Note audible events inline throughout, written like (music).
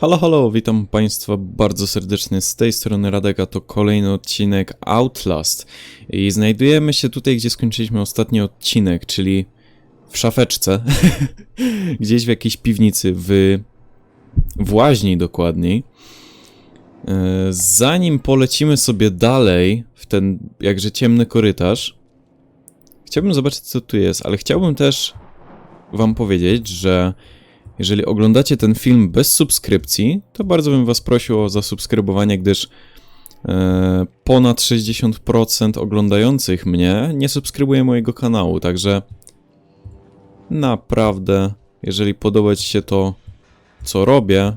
Halo, halo, witam Państwa bardzo serdecznie. Z tej strony Radeka, to kolejny odcinek Outlast. I znajdujemy się tutaj, gdzie skończyliśmy ostatni odcinek, czyli w szafeczce, (laughs) gdzieś w jakiejś piwnicy, w, w łaźni dokładniej. E, Zanim polecimy sobie dalej w ten jakże ciemny korytarz, chciałbym zobaczyć co tu jest, ale chciałbym też Wam powiedzieć, że jeżeli oglądacie ten film bez subskrypcji, to bardzo bym Was prosił o zasubskrybowanie, gdyż e, ponad 60% oglądających mnie nie subskrybuje mojego kanału, także naprawdę, jeżeli podoba Ci się to, co robię,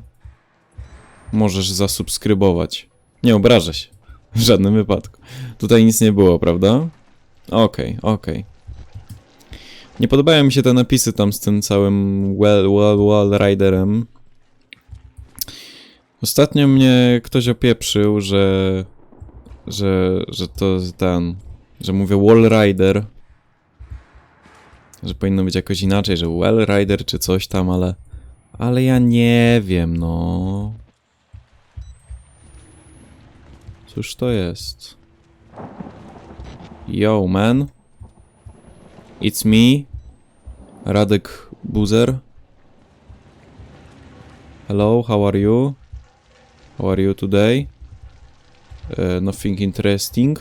możesz zasubskrybować. Nie obrażę się, w żadnym wypadku. Tutaj nic nie było, prawda? Okej, okej. Nie podobają mi się te napisy tam z tym całym well, well, well riderem. Ostatnio mnie ktoś opieprzył, że, że, że to ten, że mówię wall rider. Że powinno być jakoś inaczej, że well rider czy coś tam, ale, ale ja nie wiem, no. Cóż to jest? Yo, man. It's me, Radek Buzer. Hello, how are you? How are you today? Uh, nothing interesting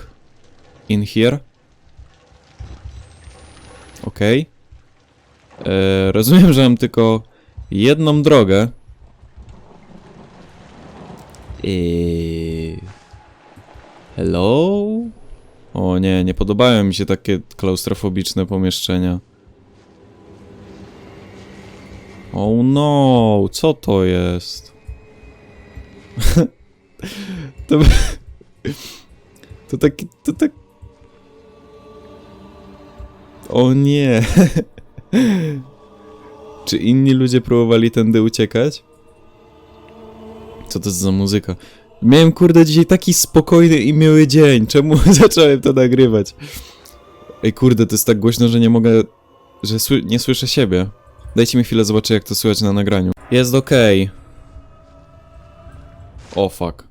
in here. Okej. E, rozumiem, że mam tylko jedną drogę. Hello? O nie, nie podobają mi się takie klaustrofobiczne pomieszczenia. Oh no, co to jest? (laughs) to, to taki, to tak... O nie. (laughs) Czy inni ludzie próbowali tędy uciekać? Co to jest za muzyka? Miałem kurde dzisiaj taki spokojny i miły dzień. Czemu (laughs) zacząłem to nagrywać? Ej kurde, to jest tak głośno, że nie mogę... że sły... nie słyszę siebie. Dajcie mi chwilę, zobaczę jak to słychać na nagraniu. Jest okej. O fuck.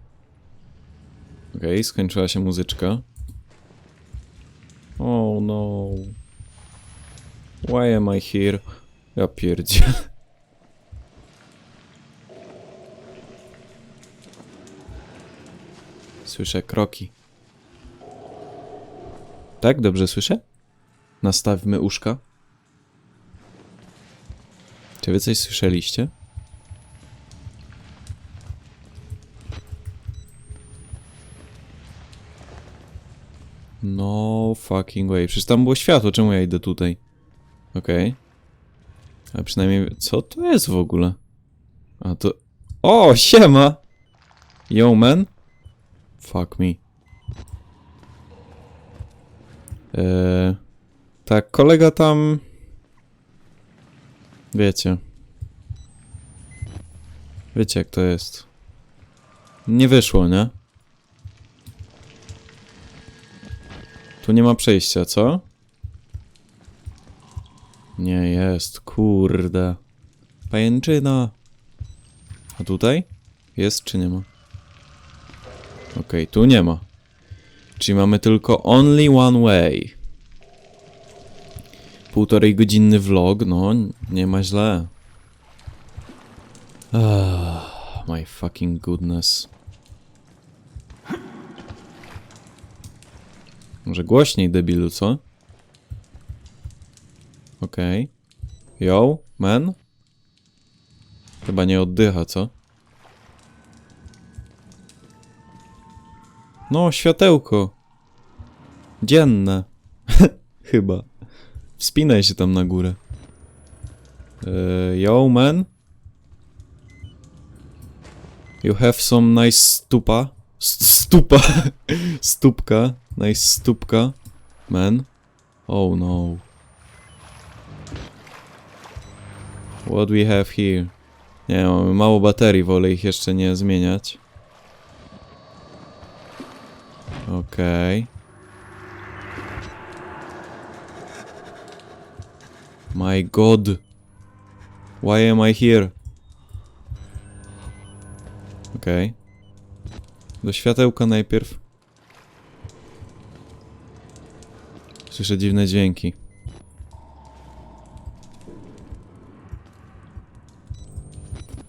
Okej, skończyła się muzyczka. Oh no. Why am I here? Ja pierdzie. Słyszę kroki. Tak? Dobrze słyszę? Nastawmy uszka. Czy wy coś słyszeliście? No fucking way. Przecież tam było światło, czemu ja idę tutaj? Okej. Ale przynajmniej... Co to jest w ogóle? A to... O, siema! Yo, man. Fuck me. Eee, tak, kolega tam... Wiecie. Wiecie jak to jest. Nie wyszło, nie? Tu nie ma przejścia, co? Nie jest, kurde. Pajęczyna. A tutaj? Jest czy nie ma? Okej, tu nie ma. Czyli mamy tylko only one way. Półtorej godzinny vlog, no nie ma źle. Ah, my fucking goodness. Może głośniej, debilu, co? Okej. Yo, man? Chyba nie oddycha, co? No, światełko. Dzienne. (laughs) Chyba. Wspinaj się tam na górę. Eee, yo, man. You have some nice stupa. St stupa. (laughs) Stupka. Nice stupka. Man. Oh no. What we have here? Nie, mamy mało baterii, wolę ich jeszcze nie zmieniać. Okej. My god. Why am I here? Okej. Do światełka najpierw. Słyszę dziwne dźwięki.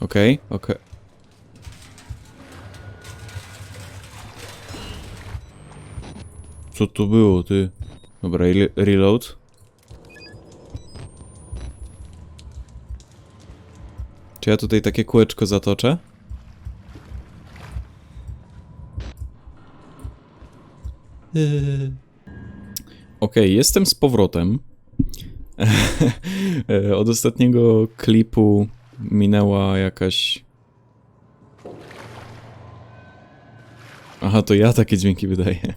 Okej, okej. Co to było, ty? Dobra, re reload. Ja tutaj takie kółeczko zatoczę? (laughs) Okej, jestem z powrotem. (laughs) Od ostatniego klipu minęła jakaś. Aha, to ja takie dźwięki wydaję.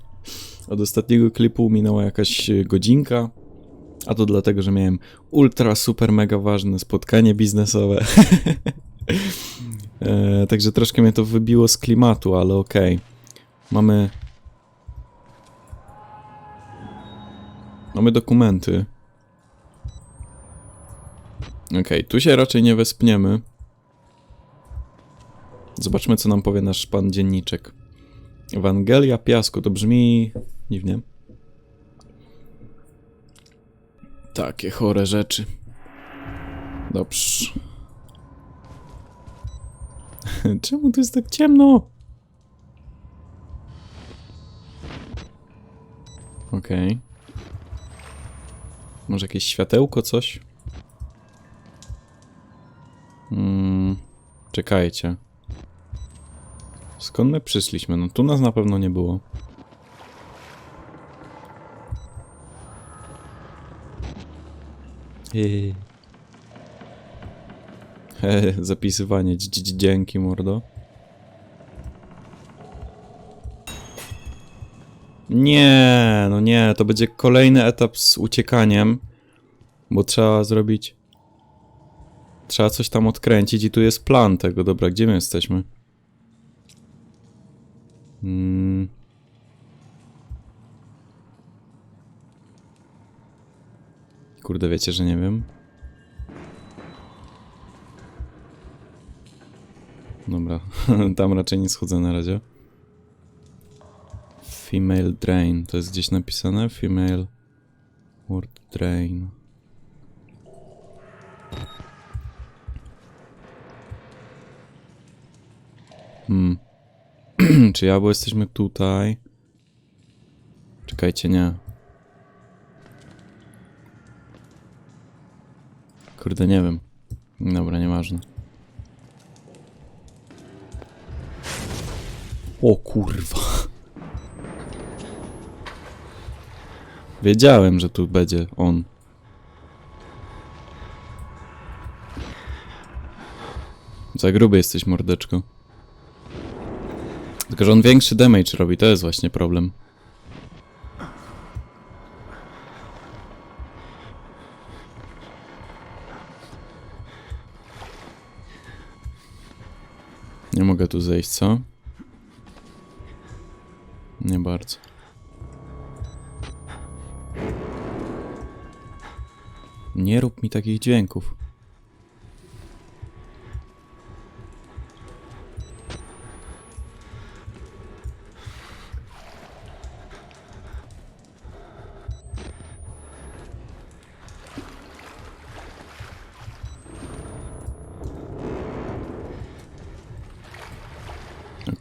Od ostatniego klipu minęła jakaś godzinka. A to dlatego, że miałem ultra, super, mega ważne spotkanie biznesowe. (laughs) e, także troszkę mnie to wybiło z klimatu, ale okej. Mamy. Mamy dokumenty. Okej, tu się raczej nie wespniemy. Zobaczmy, co nam powie nasz pan dzienniczek. Ewangelia Piasku, to brzmi dziwnie. Takie chore rzeczy. Dobrze. (laughs) Czemu tu jest tak ciemno? Okej. Może jakieś światełko, coś? Mm, czekajcie. Skąd my przyszliśmy? No tu nas na pewno nie było. He, zapisywanie. Dź- dź- Dzięki, mordo. Nie, no nie, to będzie kolejny etap z uciekaniem, bo trzeba zrobić... Trzeba coś tam odkręcić i tu jest plan tego. Dobra, gdzie my jesteśmy? Mm. Kurde, wiecie, że nie wiem. Dobra, (laughs) tam raczej nie schodzę na razie. Female drain, to jest gdzieś napisane? Female word drain. Hmm. (clears throat) Czy ja, bo jesteśmy tutaj? Czekajcie, nie. Kurde, nie wiem. Dobra, nieważne. O kurwa. Wiedziałem, że tu będzie on. Za gruby jesteś, mordeczko. Tylko, że on większy damage robi, to jest właśnie problem. Mogę tu zejść, co? Nie bardzo. Nie rób mi takich dźwięków.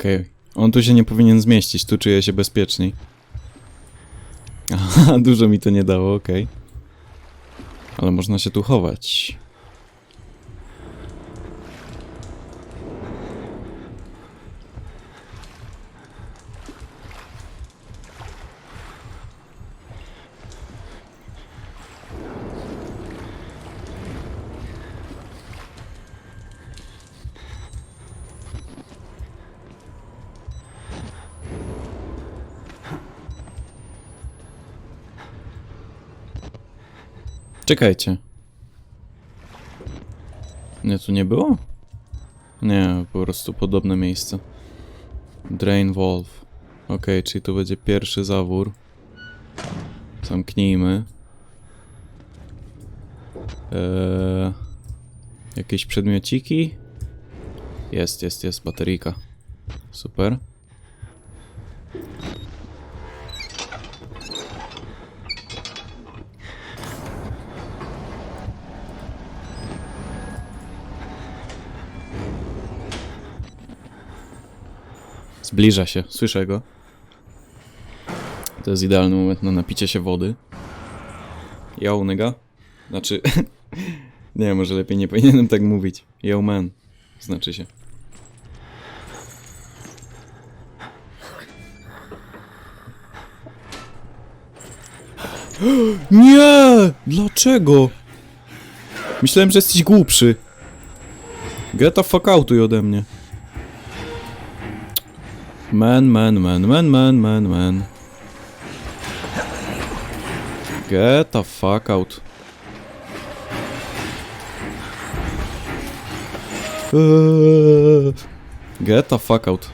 Okej. On tu się nie powinien zmieścić, tu czuję się bezpieczniej. (laughs) Aha, dużo mi to nie dało, okej. Ale można się tu chować. Czekajcie. Nie, tu nie było? Nie, po prostu podobne miejsce. Drain Wolf. Okej, czyli tu będzie pierwszy zawór. Zamknijmy. Eee, jakieś przedmiociki? Jest, jest, jest, bateryjka. Super. Zbliża się, słyszę go. To jest idealny moment na napicie się wody. Yo, nigga. Znaczy, (laughs) nie, może lepiej nie powinienem tak mówić. Yo, man. Znaczy się. (gasps) Nie! Dlaczego? Myślałem, że jesteś głupszy. Get the fuck outuj ode mnie. Man, man, man, man, man, man, man. Get the fuck out. Eee, Get the fuck out.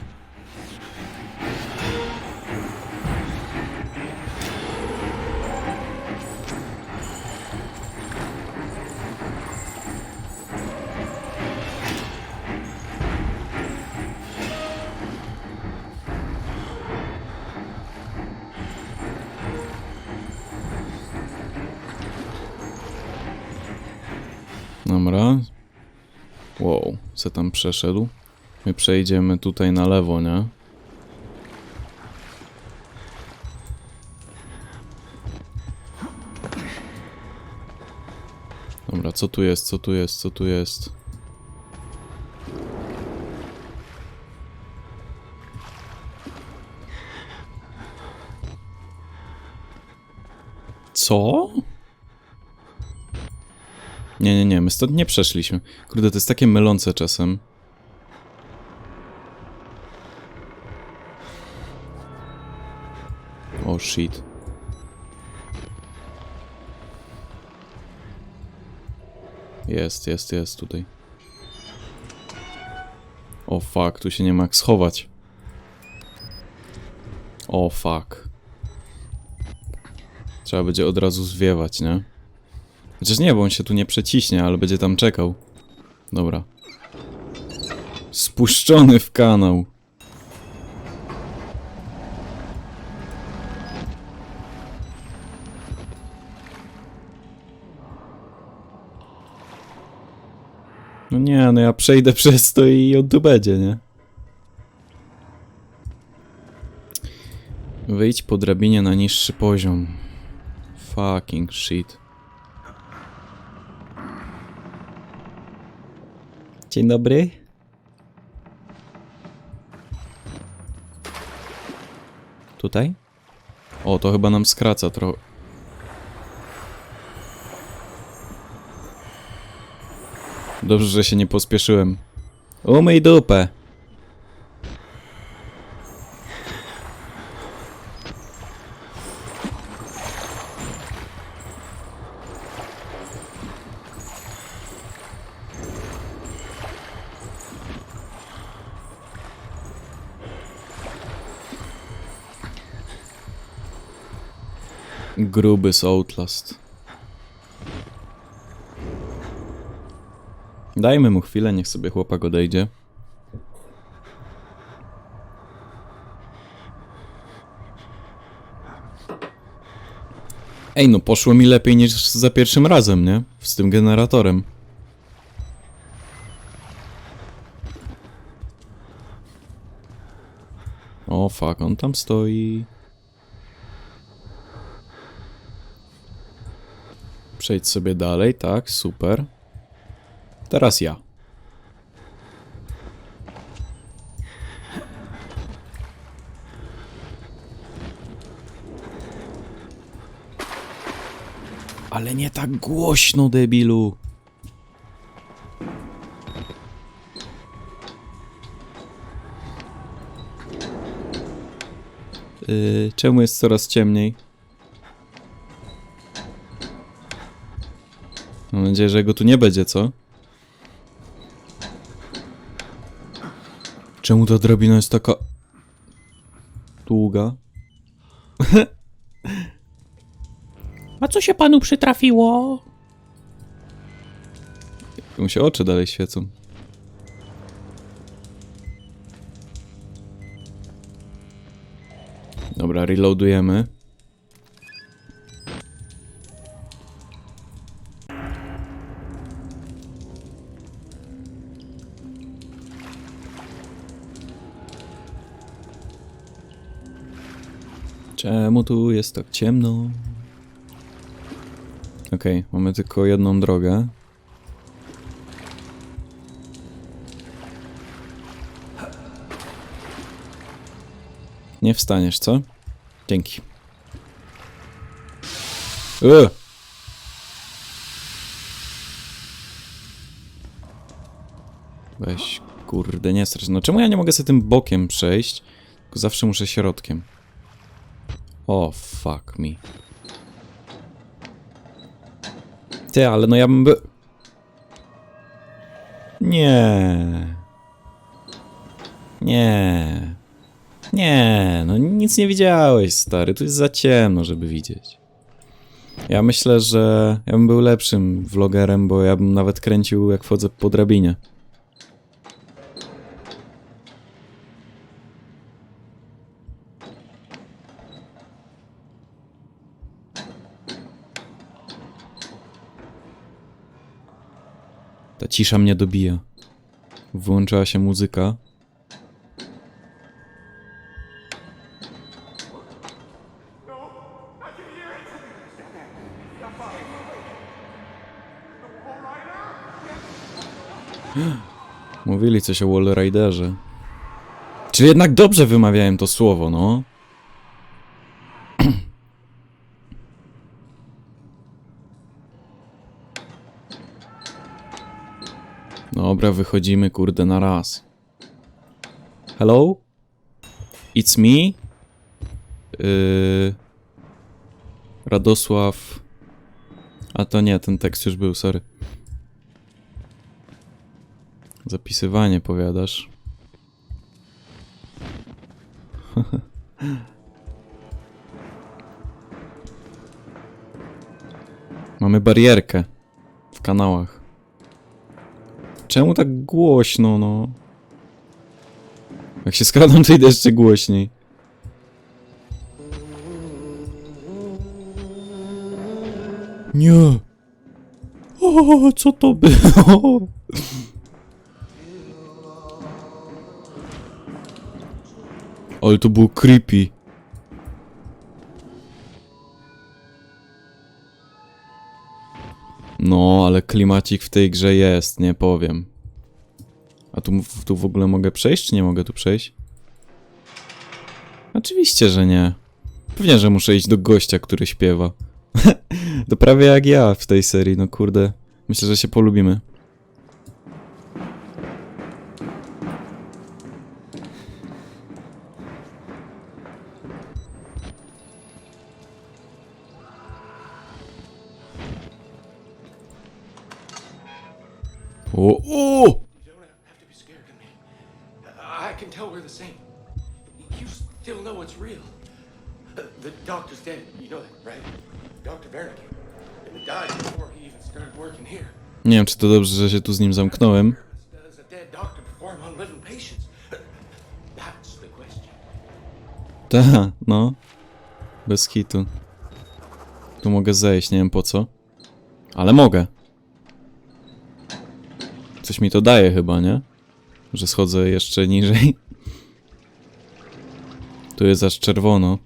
Tam przeszedł? My przejdziemy tutaj na lewo, nie? Dobra, co tu jest, co tu jest, co tu jest? Co? Nie, nie, nie, my stąd nie przeszliśmy. Kurde, to jest takie mylące czasem. O shit. Jest, jest, jest tutaj. O fuck, tu się nie ma jak schować. O fuck. Trzeba będzie od razu zwiewać, nie? Chociaż nie, bo on się tu nie przeciśnie, ale będzie tam czekał. Dobra. Spuszczony w kanał. No nie, no ja przejdę (laughs) przez to i on tu będzie, nie? Wyjdź po drabinie na niższy poziom. Fucking shit. Dzień dobry. Tutaj? O, to chyba nam skraca trochę. Dobrze, że się nie pospieszyłem. Umyj dupę. Gruby z Outlast. Dajmy mu chwilę, niech sobie chłopak odejdzie. Ej, no poszło mi lepiej niż za pierwszym razem, nie? Z tym generatorem. O fuck, on tam stoi. Przejdź sobie dalej, tak, super. Teraz ja. Ale nie tak głośno, debilu. Yy, czemu jest coraz ciemniej? Nadzieję, że go tu nie będzie, co? Czemu ta drabina jest taka... długa? (laughs) A co się panu przytrafiło? Mu się oczy dalej świecą. Dobra, reloadujemy. Czemu tu jest tak ciemno? Okej, mamy tylko jedną drogę. Nie wstaniesz, co? Dzięki. E! Weź, kurde, nie strasz. No czemu ja nie mogę sobie tym bokiem przejść? Tylko zawsze muszę środkiem. O, fuck me. Ty, ale no ja bym by... Nie. Nie. Nie, no nic nie widziałeś, stary. Tu jest za ciemno, żeby widzieć. Ja myślę, że ja bym był lepszym vlogerem, bo ja bym nawet kręcił, jak wchodzę po drabinie. Cisza mnie dobija. Wyłączyła się muzyka. (gasps) Mówili coś o Wallriderze. Czyli jednak dobrze wymawiałem to słowo, no. Wychodzimy, kurde, na raz. Hello? It's me? Yy... Radosław... A to nie, ten tekst już był, sorry. Zapisywanie, powiadasz. (laughs) Mamy barierkę w kanałach. Czemu tak głośno, no? Jak się skradam, to idę jeszcze głośniej. Nie! O, co to było? Ale to było creepy. No, ale klimacik w tej grze jest, nie powiem. A tu, tu w ogóle mogę przejść, czy nie mogę tu przejść? Oczywiście, że nie. Pewnie, że muszę iść do gościa, który śpiewa. (laughs) to prawie jak ja w tej serii, no kurde. Myślę, że się polubimy. Of me. I can tell we're the same. You still know it's real. The doctor's dead. You know that, right? Dr. Died before he even started working here. Nie wiem, czy to dobrze, że się tu z nim zamknąłem. Ta, no. Bez hitu. Tu mogę zejść, nie wiem po co. Ale mogę. Coś mi to daje chyba, nie? Że schodzę jeszcze niżej. Tu jest aż czerwono.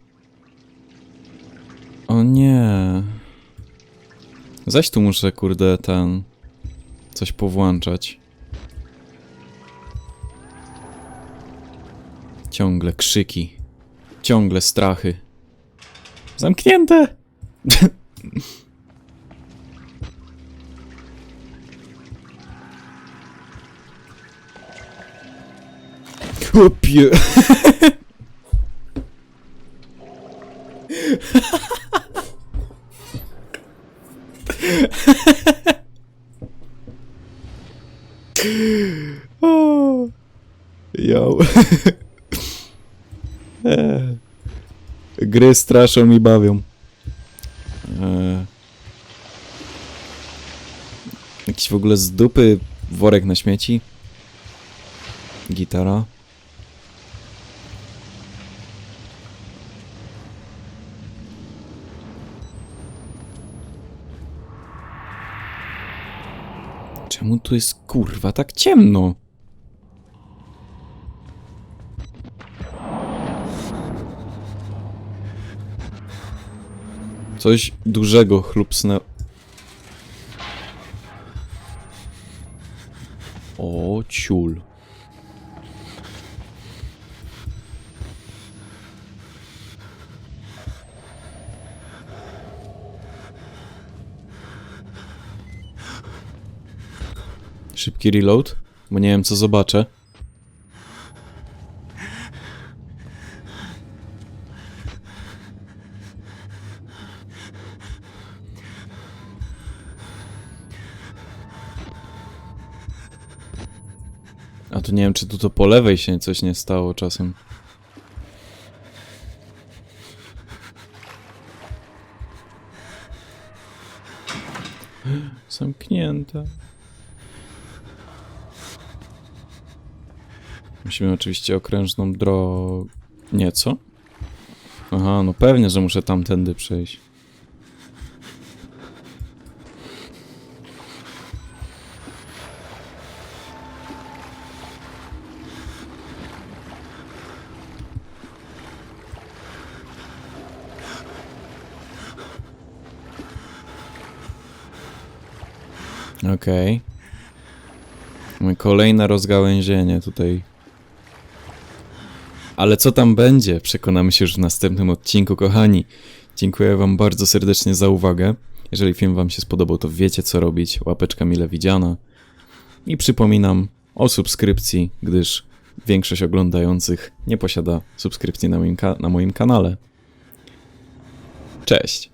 O nie. Zaś tu muszę, kurde, ten... Coś powłączać. Ciągle krzyki. Ciągle strachy. Zamknięte! (laughs) Chłopie! O, Yo. Eee. Gry straszą i bawią. Eee. Jakiś w ogóle z dupy worek na śmieci. Gitara. Czemu tu jest kurwa tak ciemno? Coś dużego chlupsnę. O, ciul. Szybki reload, bo nie wiem co zobaczę. A tu nie wiem, czy tu to po lewej się coś nie stało czasem. Zamknięte. Musimy oczywiście okrężną drogą... Nieco? Aha, no pewnie, że muszę tamtędy przejść. Okej. Mamy kolejne rozgałęzienie tutaj. Ale co tam będzie? Przekonamy się już w następnym odcinku, kochani. Dziękuję Wam bardzo serdecznie za uwagę. Jeżeli film Wam się spodobał, to wiecie co robić. Łapeczka mile widziana. I przypominam o subskrypcji, gdyż większość oglądających nie posiada subskrypcji na moim, na moim kanale. Cześć!